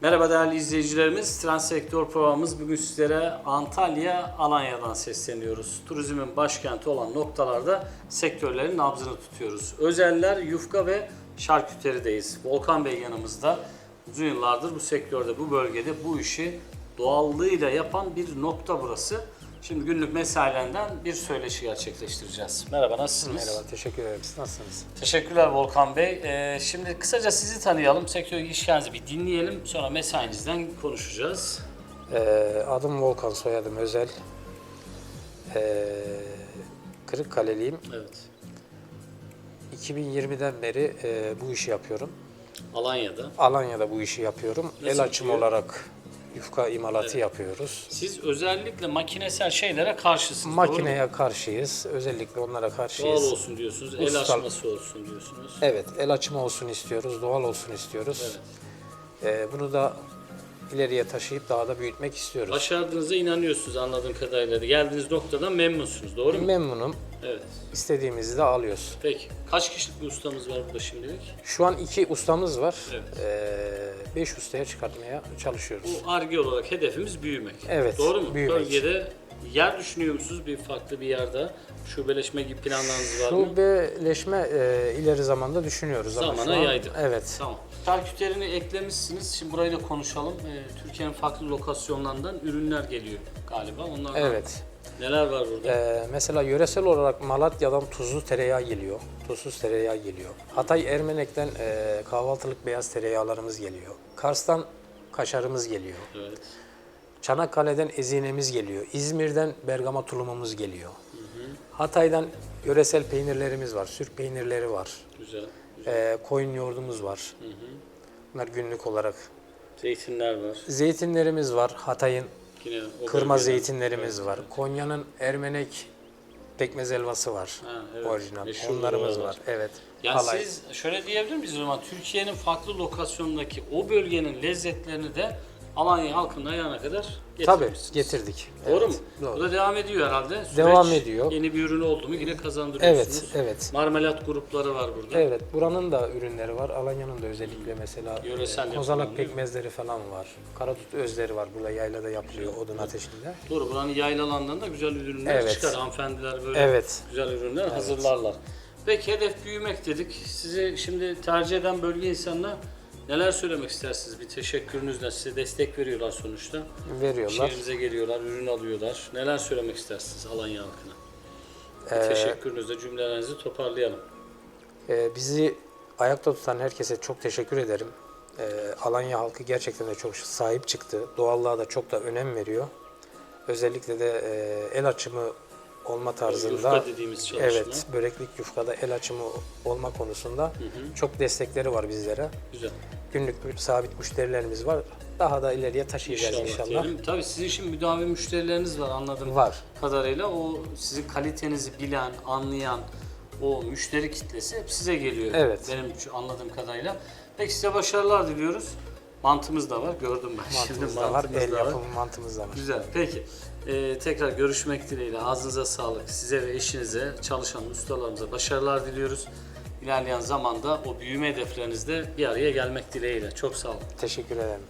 Merhaba değerli izleyicilerimiz. Transsektör programımız bugün sizlere Antalya, Alanya'dan sesleniyoruz. Turizmin başkenti olan noktalarda sektörlerin nabzını tutuyoruz. Özeller, yufka ve şarküterideyiz. Volkan Bey yanımızda. Uzun yıllardır bu sektörde, bu bölgede bu işi doğallığıyla yapan bir nokta burası. Şimdi günlük mesailerinden bir söyleşi gerçekleştireceğiz. Merhaba, nasılsınız? Merhaba, teşekkür ederim. Siz nasılsınız? Teşekkürler Volkan Bey. Ee, şimdi kısaca sizi tanıyalım, sektör ilişkinizi bir dinleyelim. Sonra mesainizden konuşacağız. Ee, adım Volkan, soyadım Özel. Ee, Kırıkkaleliyim. Evet. 2020'den beri e, bu işi yapıyorum. Alanya'da. Alanya'da bu işi yapıyorum. Nasıl El açımı gidiyor? olarak yufka imalatı yapıyoruz. Siz özellikle makinesel şeylere karşısınız. Makineye karşıyız. Özellikle onlara Doğal karşıyız. olsun diyorsunuz, el Usta- açması olsun diyorsunuz. Evet, el açımı olsun istiyoruz, doğal olsun istiyoruz. Evet. Ee, bunu da ileriye taşıyıp daha da büyütmek istiyoruz. Başardığınıza inanıyorsunuz anladığım kadarıyla. Geldiğiniz noktadan memnunsunuz, doğru mu? Memnunum. Evet. İstediğimizi de alıyoruz. Peki. Kaç kişilik bir ustamız var burada şimdilik? Şu an iki ustamız var. Evet. Ee, beş ustaya çıkartmaya çalışıyoruz. Bu arge olarak hedefimiz büyümek. Evet, Doğru mu? büyümek. Bölgede yer düşünüyor musunuz bir farklı bir yerde? Şubeleşme gibi planlarınız var mı? Şubeleşme e, ileri zamanda düşünüyoruz ama Zamana şu an, yaydık. Evet. Tamam. Şarküterini eklemişsiniz. Şimdi burayı da konuşalım. Ee, Türkiye'nin farklı lokasyonlarından ürünler geliyor galiba. Onlardan Evet. neler var burada? Ee, mesela yöresel olarak Malatya'dan tuzlu tereyağı geliyor. Tuzsuz tereyağı geliyor. Hatay Ermenek'ten e, kahvaltılık beyaz tereyağlarımız geliyor. Kars'tan kaşarımız geliyor. Evet. Çanakkale'den ezinemiz geliyor. İzmir'den Bergama tulumumuz geliyor. Hatay'dan yöresel peynirlerimiz var. Sürk peynirleri var. Güzel. Ee, koyun yoğurdumuz var. Bunlar günlük olarak. Zeytinler var. Zeytinlerimiz var. Hatay'ın kırma zeytinlerimiz var. Konya'nın Ermenek pekmez helvası var. Ha, evet. Orijinal. Meşhur Onlarımız oralar. var. Evet. Yani Halay. siz şöyle diyebilir miyiz o zaman? Türkiye'nin farklı lokasyonundaki o bölgenin lezzetlerini de Alanya halkının ayağına kadar Tabii getirmişsiniz. getirdik. Doğru Evet, mu? Doğru. Bu da devam ediyor herhalde. Süreç Devam ediyor. Yeni bir ürün oldu mu yine kazandırıyorsunuz. Evet, evet. Marmelat grupları var burada. Evet, buranın da ürünleri var. Alanya'nın da özellikle mesela Yöresel e, kozalak değil mi? pekmezleri falan var. Karadut özleri var. Burada yaylada yapılıyor odun ateşinde. Doğru buranın yaylalarından da güzel ürünler Evet. çıkar. Hanımefendiler böyle Evet. güzel ürünler hazırlarlar. Peki hedef büyümek dedik. Sizi şimdi tercih eden bölge insanına neler söylemek istersiniz? Bir teşekkürünüzle size destek veriyorlar sonuçta. Veriyorlar. Şehrinize geliyorlar, ürün alıyorlar. Neler söylemek istersiniz Alanya halkına? Bir Ee, teşekkürünüzle cümlelerinizi toparlayalım. Ee, bizi ayakta tutan herkese çok teşekkür ederim. Ee, Alanya halkı gerçekten de çok sahip çıktı. Doğallığa da çok da önem veriyor. Özellikle de e, el açımı olma tarzında Yufka dediğimiz çalışma. evet böreklik yufkada el açımı olma konusunda çok destekleri var bizlere. Güzel. Günlük sabit müşterilerimiz var. Daha da ileriye taşıyacağız İnşallah, inşallah. diyelim. Tabii sizin şimdi müdavim müşterileriniz var anladığım Var. kadarıyla. O sizin kalitenizi bilen, anlayan o müşteri kitlesi hep size geliyor. Evet. Benim şu anladığım kadarıyla. Peki size başarılar diliyoruz. Mantımız da var. Gördüm ben şimdi Mantımız da var, mantımız el da yapımı mantımız da var. Güzel. Peki. Ee, tekrar görüşmek dileğiyle. Ağzınıza sağlık. Size ve eşinize, çalışan ustalarımıza başarılar diliyoruz. İlerleyen zamanda o büyüme hedeflerinizde bir araya gelmek dileğiyle. Çok sağ olun. Teşekkür ederim.